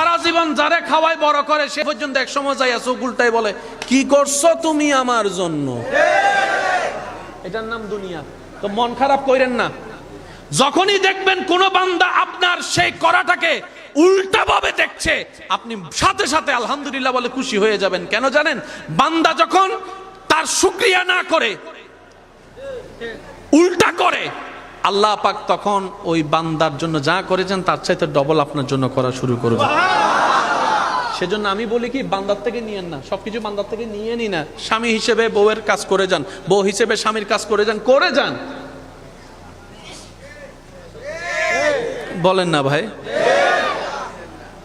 সারা জীবন যারে খাওয়াই বড় করে, সে পর্যন্ত এক সময় যাই চোখ উল্টাই বলে, কি করছ তুমি আমার জন্য? এটার নাম দুনিয়া। তো মন খারাপ কইরেন না। যখনই দেখবেন কোন বান্দা আপনার সেই করাটাকে উল্টা ভাবে দেখছে, আপনি সাথে সাথে আলহামদুলিল্লাহ বলে খুশি হয়ে যাবেন। কেন জানেন? বান্দা যখন তার শুক্রিয়া না করে, উল্টা করে আল্লাহ পাক তখন ওই বান্দার জন্য যা করেছেন, তার চাইতে ডবল আপনার জন্য করা শুরু করবে সেজন্য আমি বলি কি, বান্দার থেকে নিয়েন না। সবকিছু বান্দার থেকে নিয়ে নি না। স্বামী হিসেবে বউয়ের কাজ করে যান। বউ হিসেবে স্বামীর কাজ করে যান করে যান। বলেন না ভাই।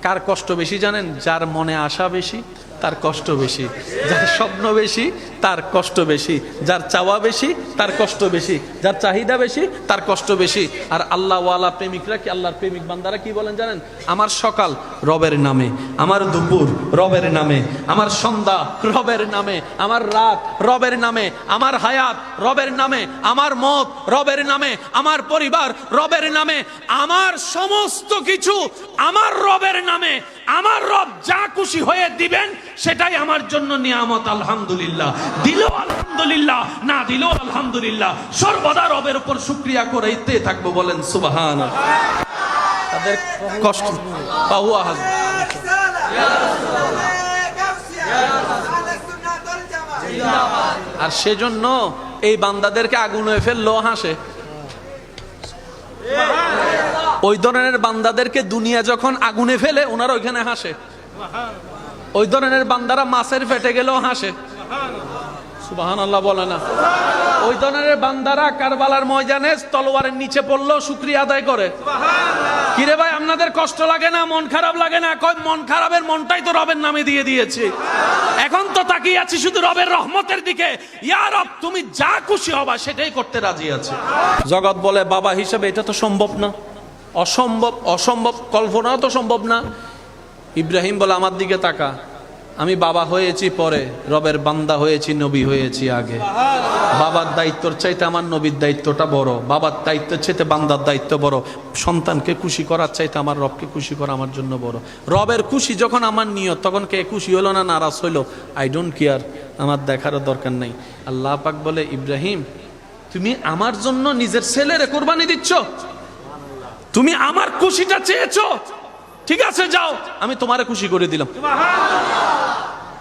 কার কষ্ট বেশি জানেন? যার মনে আশা বেশি তার কষ্ট বেশি। যার স্বপ্ন বেশি, তার কষ্ট বেশি। যার চাওয়া বেশি, তার কষ্ট বেশি। যার চাহিদা বেশি, তার কষ্ট বেশি। আর আল্লাহওয়ালা প্রেমিকরা কি আল্লাহর প্রেমিক বান্দারা কি বলেন জানেন? আমার সকাল রবের নামে, আমার দুপুর রবের নামে, আমার সন্ধ্যা রবের নামে, আমার রাত রবের নামে, আমার হায়াত রবের নামে, আমার মত রবের নামে, আমার পরিবার রবের নামে, আমার সমস্ত কিছু আমার রবের নামে আমার রব যা খুশি হয়ে দিবেন, সেটাই আমার জন্য নিয়ামত, আলহামদুলিল্লাহ। দিল আলহামদুলিল্লাহ, না দিল আলহামদুলিল্লাহ। সর্বদা রবের উপর শুক্রিয়া করেইতে থাকব বলেন সুবাহান তাদের কষ্ট হাসবে আর সেজন্য এই বান্দাদেরকে আগুন ফেলল হাসে। ওই ধরনের বান্দাদেরকে দুনিয়া যখন আগুনে ফেলে ওনারা ওইখানে হাসে। ওই ধরনের বান্দারা মাছের পেটে গেলেও হাসে। সুবাহান আল্লাহ বলে না। ওই ধরনের বান্দারা কারবালার ময়দানে তলোয়ারের নিচে পড়লেও শুক্রিয়া আদায় করে। কিরে ভাই আপনাদের কষ্ট লাগে না মন খারাপ লাগে না? কয় মন খারাপের মনটাই তো রবের নামে দিয়ে দিয়েছে। এখন তো তাকিয়ে আছি শুধু রবের রহমতের দিকে। ইয়া রব তুমি যা খুশি হবা সেটাই করতে রাজি আছে। জগৎ বলে বাবা হিসেবে এটা তো সম্ভব না। অসম্ভব অসম্ভব কল্পনাও তো সম্ভব না। ইব্রাহিম বলে, আমার দিকে তাকা। আমি বাবা হয়েছি পরে, রবের বান্দা হয়েছি, নবী হয়েছি আগে। বাবার দায়িত্বর চাইতে আমার নবীর দায়িত্বটা বড়। বাবার দায়িত্বের চাইতে বান্দার দায়িত্ব বড়। সন্তানকে খুশি করার চাইতে আমার রবকে খুশি করা আমার জন্য বড়। রবের খুশি যখন আমার নিয়ত, তখন কে খুশি হলো না নারাজ হইল আই ডোন্ট কেয়ার আমার দেখারও দরকার নেই। আল্লাহ পাক বলে, ইব্রাহিম, তুমি আমার জন্য নিজের ছেলেরে কোরবানি দিচ্ছ? তুমি আমার খুশিটা চেয়েছো। ঠিক আছে, যাও। আমি তোমারে খুশি করে দিলাম।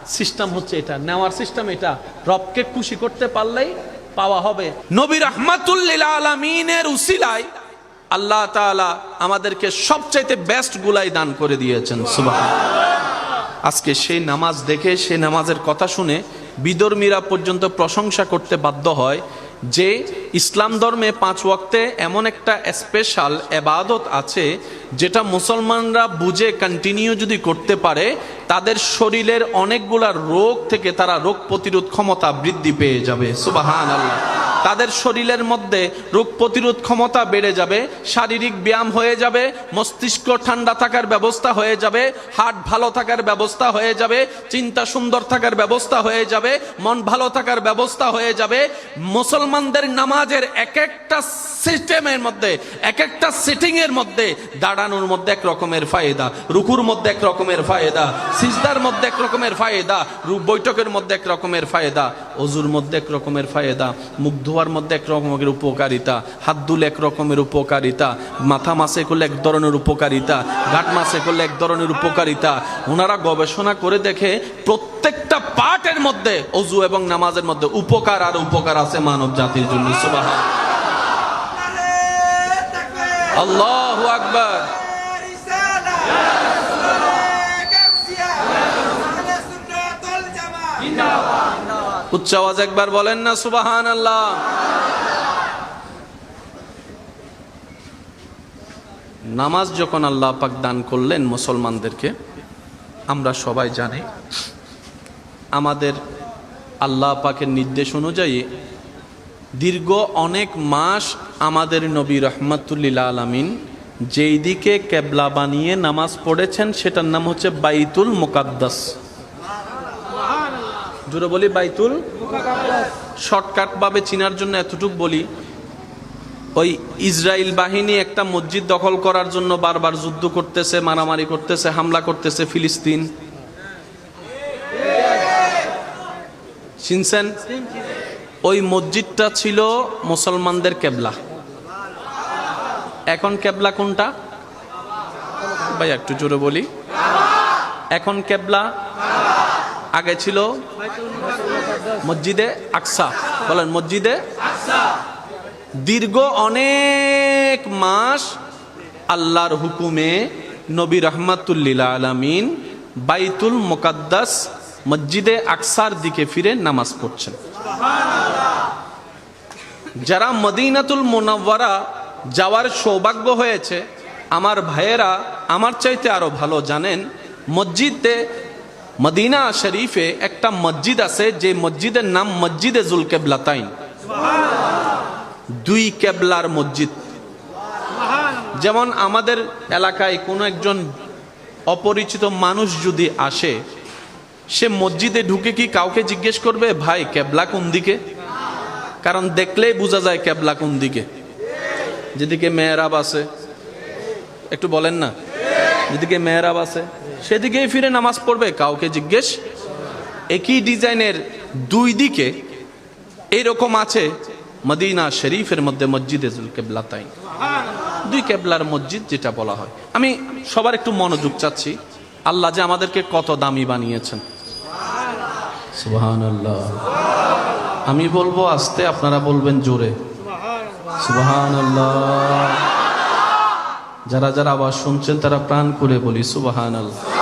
সিস্টেম হচ্ছে এটা। নেওয়ার সিস্টেম এটা। রবকে খুশি করতে পারলেই পাওয়া হবে। নবী রহমাতুল্লিল আলমিনের উসিলায় আল্লাহ তাআলা আমাদেরকে সবচাইতে বেস্ট গুলাই দান করে দিয়েছেন। সুবাহ আজকে সেই নামাজ দেখে, সেই নামাজের কথা শুনে বিদর্মীরা পর্যন্ত প্রশংসা করতে বাধ্য হয়। যে ইসলাম ধর্মে পাঁচ ওয়াক্তে এমন একটা স্পেশাল এবাদত আছে, যেটা মুসলমানরা বুঝে কন্টিনিউ যদি করতে পারে, তাদের শরীরের অনেকগুলা রোগ থেকে তারা রোগ প্রতিরোধ ক্ষমতা বৃদ্ধি পেয়ে যাবে। সুবাহান আল্লাহ তাদের শরীরের মধ্যে রোগ প্রতিরোধ ক্ষমতা বেড়ে যাবে, শারীরিক ব্যায়াম হয়ে যাবে, মস্তিষ্ক ঠান্ডা থাকার ব্যবস্থা হয়ে যাবে হার্ট ভালো থাকার ব্যবস্থা হয়ে যাবে, চিন্তা সুন্দর থাকার ব্যবস্থা হয়ে যাবে, মন ভালো থাকার ব্যবস্থা হয়ে যাবে। মুসলমানদের নামাজের এক একটা সিস্টেমের মধ্যে এক একটা সিটিং এর মধ্যে দাঁড়ানোর মধ্যে এক রকমের ফায়দা, রুকুর মধ্যে এক রকমের ফায়দা, সিজদার মধ্যে এক রকমের ফায়দা বৈঠকের মধ্যে এক রকমের ফায়দা। অজুর মধ্যে এক রকমের ফায়দা মুখ ধোয়ার মধ্যে এক রকমের উপকারিতা হাত দুলে এক রকমের উপকারিতা মাথা মাসে করলে এক ধরনের উপকারিতা ঘাট মাসে করলে এক ধরনের উপকারিতা। ওনারা গবেষণা করে দেখে প্রত্যেকটা পার্টের মধ্যে অজু এবং নামাজের মধ্যে উপকার আর উপকার আছে মানব জাতির জন্য। সুবাহ আল্লাহ আকবার। উচ্চ আওয়াজ একবার বলেন না সুবাহান আল্লাহ নামাজ যখন আল্লাহ পাক দান করলেন মুসলমানদেরকে, আমরা সবাই জানি, আমাদের আল্লাহ পাকের নির্দেশ অনুযায়ী দীর্ঘ অনেক মাস আমাদের নবী রহমাতুল্লিল আলমিন যেই দিকে কেবলা বানিয়ে নামাজ পড়েছেন, সেটার নাম হচ্ছে বাইতুল মুকাদ্দাস। জুড়ে বলি, বাইতুল শর্টকাট ভাবে চিনার জন্য এতটুকু বলি, ওই ইসরায়েল বাহিনী একটা মসজিদ দখল করার জন্য বারবার যুদ্ধ করতেছে, মারামারি করতেছে, হামলা করতেছে ফিলিস্তিন। শুনছেন? ওই মসজিদটা ছিল মুসলমানদের কেবলা। এখন কেবলা কোনটা? ভাই একটু জোরে বলি। এখন কেবলা আগে ছিল মসজিদে আকসা। বলেন, মসজিদে দীর্ঘ অনেক মাস আল্লাহর হুকুমে নবী রহমাতুল্লিল আলমিন বাইতুল মোকাদ্দাস মসজিদে আকসার দিকে ফিরে নামাজ পড়ছেন। যারা মদিনাতুল মোনাব্বারা যাওয়ার সৌভাগ্য হয়েছে, আমার ভাইয়েরা আমার চাইতে আরও ভালো জানেন, মসজিদে মদিনা শরীফে একটা মসজিদ আছে, যে মসজিদের নাম মসজিদে জুল কেবলাতাইন দুই কেবলার মসজিদ। যেমন আমাদের এলাকায় কোনো একজন অপরিচিত মানুষ যদি আসে, সে মসজিদে ঢুকে কি কাউকে জিজ্ঞেস করবে, ভাই, কেবলা কোন দিকে? কারণ দেখলেই বোঝা যায় কেবলা কোন দিকে। যেদিকে মেয়েরাব আছে, একটু বলেন না? যেদিকে মেয়েরাব আছে সেদিকেই ফিরে নামাজ পড়বে, কাউকে জিজ্ঞেস। একই ডিজাইনের দুই দিকে এইরকম আছে মদিনা শরীফের মধ্যে মসজিদে কেবলা তাই দুই কেবলার মসজিদ যেটা বলা হয়। আমি সবার একটু মনোযোগ চাচ্ছি। আল্লাহ যে আমাদেরকে কত দামি বানিয়েছেন। আমি বলব, আস্তে আপনারা বলবেন জোরে। সুবহানাল্লাহ। যারা যারা আওয়াজ শুনছেন, তারা প্রাণ করে বলি, সুবহানাল্লাহ।